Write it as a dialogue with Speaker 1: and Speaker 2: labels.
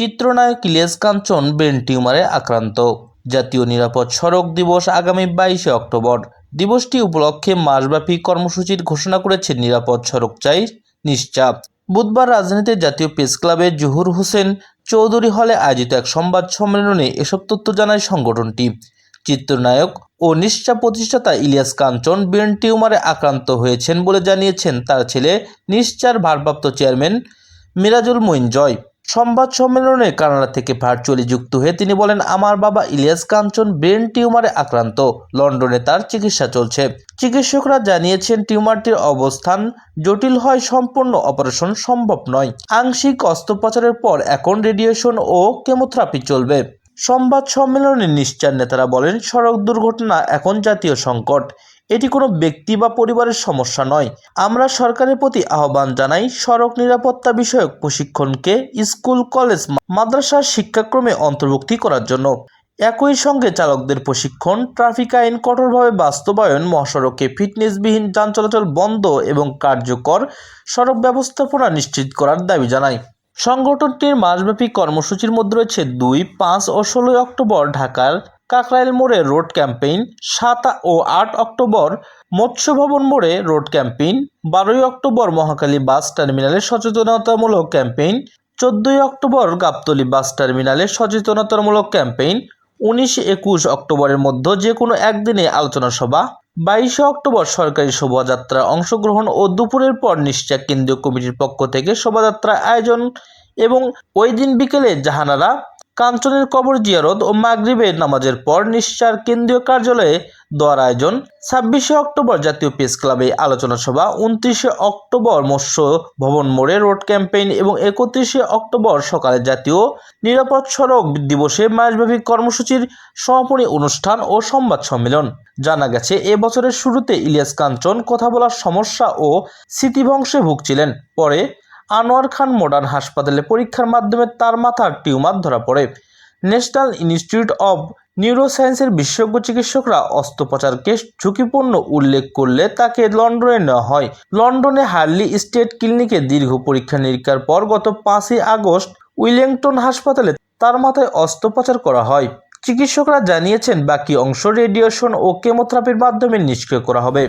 Speaker 1: চিত্রনায়ক ইলিয়াস কাঞ্চন ব্রেন টিউমারে আক্রান্ত। জাতীয় নিরাপদ সড়ক দিবস আগামী বাইশে অক্টোবর। দিবসটি উপলক্ষে মাসব্যাপী কর্মসূচির ঘোষণা করেছে নিরাপদ সড়ক চাই নিশ্চাপ বুধবার রাজধানীতে জাতীয় প্রেস ক্লাবে জহুর হোসেন চৌধুরী হলে আয়োজিত এক সংবাদ সম্মেলনে এসব তথ্য জানায় সংগঠনটি। চিত্রনায়ক ও নিশ্চা প্রতিষ্ঠাতা ইলিয়াস কাঞ্চন ব্রেন টিউমারে আক্রান্ত হয়েছেন বলে জানিয়েছেন তার ছেলে নিশ্চার ভারপ্রাপ্ত চেয়ারম্যান মিরাজুল মঈন জয়। সংবাদ সম্মেলনে কানাডা থেকে ভার্চুয়ালি যুক্ত হয়ে তিনি বলেন, আমার বাবা ইলিয়াস কাঞ্চন ব্রেন টিউমারে আক্রান্ত। লন্ডনে তার চিকিৎসা চলছে। চিকিৎসকরা জানিয়েছেন, টিউমারটির অবস্থান জটিল হয়, সম্পূর্ণ অপারেশন সম্ভব নয়। আংশিক অস্ত্রোপচারের পর এখন রেডিয়েশন ও কেমোথেরাপি চলবে। সংবাদ সম্মেলনে নিশ্চার নেতারা বলেন, সড়ক দুর্ঘটনা এখন জাতীয় সংকট। এটি কোনো ব্যক্তি বা পরিবারের সমস্যা নয়। আমরা সরকারের প্রতি আহ্বান জানাই সড়ক নিরাপত্তা বিষয়ক প্রশিক্ষণকে স্কুল, কলেজ মাদ্রাসার শিক্ষাক্রমে অন্তর্ভুক্তি করার জন্য। একই সঙ্গে চালকদের প্রশিক্ষণ, ট্রাফিক আইন কঠোরভাবে বাস্তবায়ন, মহাসড়কে ফিটনেসবিহীন যান চলাচল বন্ধ এবং কার্যকর সড়ক ব্যবস্থাপনা নিশ্চিত করার দাবি জানায় সংগঠনটির মাসব্যাপী কর্মসূচির মধ্যে রয়েছে দুই, পাঁচ ও ষোলোই অক্টোবর ঢাকার কাকরাইল মোড়ে রোড ক্যাম্পেইন, সাত ও আট অক্টোবর মৎস্য ভবন মোড়ে রোড ক্যাম্পেইন, বারোই অক্টোবর মহাকালী বাস টার্মিনালে সচেতনতামূলক ক্যাম্পেইন, চোদ্দই অক্টোবর গাবতলী বাস টার্মিনালে সচেতনতামূলক ক্যাম্পেইন, উনিশ একুশ অক্টোবরের মধ্যে যে কোনো একদিনে আলোচনা সভা, বাইশে অক্টোবর সরকারি শোভাযাত্রা অংশগ্রহণ ও দুপুরের পর নিশ্চয় কেন্দ্রীয় কমিটির পক্ষ থেকে শোভাযাত্রা আয়োজন এবং ওই দিন বিকেলে জাহানারা কাঞ্চনের কবর জিয়ারত ও মাগরিবের নামাজের পর নিশ্চার কেন্দ্রীয় কার্যালয়ে দোয়ার আয়োজন ছাব্বিশে অক্টোবর জাতীয় প্রেস ক্লাবে আলোচনা সভা, উনত্রিশে অক্টোবর মৎস্য ভবন মোড়ে রোড ক্যাম্পেইন এবং একত্রিশে অক্টোবর সকালে জাতীয় নিরাপদ সড়ক দিবসে মাসব্যাপী কর্মসূচির সমাপনী অনুষ্ঠান ও সংবাদ সম্মেলন। জানা গেছে, এ বছরের শুরুতে ইলিয়াস কাঞ্চন কথা বলার সমস্যা ও স্মৃতিভংশে ভুগছিলেন। পরে আনোয়ার খান মডার্ন হাসপাতালে পরীক্ষার মাধ্যমে তার মাথার টিউমার ধরা পড়ে। ন্যাশনাল ইনস্টিটিউট অব নিউরোসায়েন্সের বিশেষজ্ঞ চিকিৎসকরা অস্ত্রোপচারকে ঝুঁকিপূর্ণ উল্লেখ করলে তাকে লন্ডনে নেওয়া হয়। লন্ডনে হার্লি স্টেট ক্লিনিকে দীর্ঘ পরীক্ষা নিরীক্ষার পর গত পাঁচই আগস্ট উইলিংটন হাসপাতালে তার মাথায় অস্ত্রোপচার করা হয়। চিকিৎসকরা জানিয়েছেন, বাকি অংশ রেডিয়েশন ও কেমোথেরাপির মাধ্যমে নিষ্ক্রিয় করা হবে।